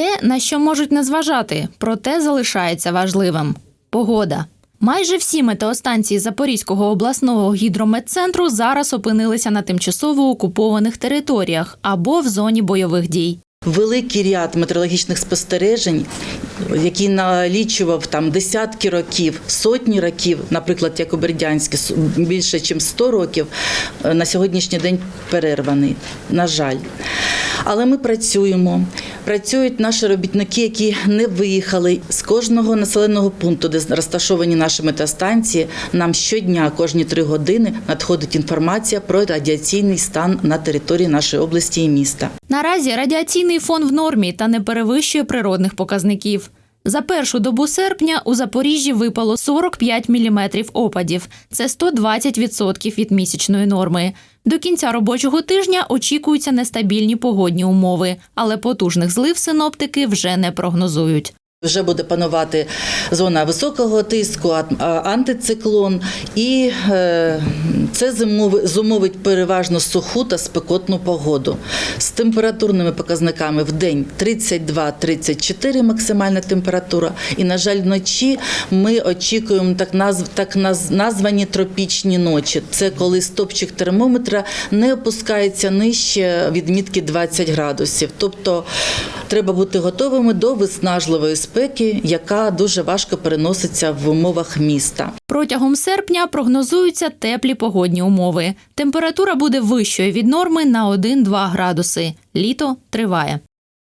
те, на що можуть не зважати, проте залишається важливим погода. Майже всі метеостанції Запорізького обласного гідрометцентру зараз опинилися на тимчасово окупованих територіях або в зоні бойових дій. Великий ряд метеорологічних спостережень, який налічував там десятки років, сотні років, наприклад, як у Бердянській, с- більше ніж 100 років, е, на сьогоднішній день перерваний. На жаль. Але ми працюємо. Працюють наші робітники, які не виїхали з кожного населеного пункту, де розташовані наші метастанції. Нам щодня, кожні три години, надходить інформація про радіаційний стан на території нашої області і міста. Наразі радіаційний фон в нормі та не перевищує природних показників. За першу добу серпня у Запоріжжі випало 45 мм опадів. Це 120% від місячної норми. До кінця робочого тижня очікуються нестабільні погодні умови, але потужних злив синоптики вже не прогнозують. Вже буде панувати зона високого тиску, антициклон, і е, це зумови- зумовить переважно суху та спекотну погоду температурними показниками в день 32-34 максимальна температура. І, на жаль, вночі ми очікуємо так, назв, так наз, названі тропічні ночі. Це коли стопчик термометра не опускається нижче відмітки 20 градусів. Тобто треба бути готовими до виснажливої спеки, яка дуже важко переноситься в умовах міста. Протягом серпня прогнозуються теплі погодні умови. Температура буде вищою від норми на 1-2 градуси. Літо триває.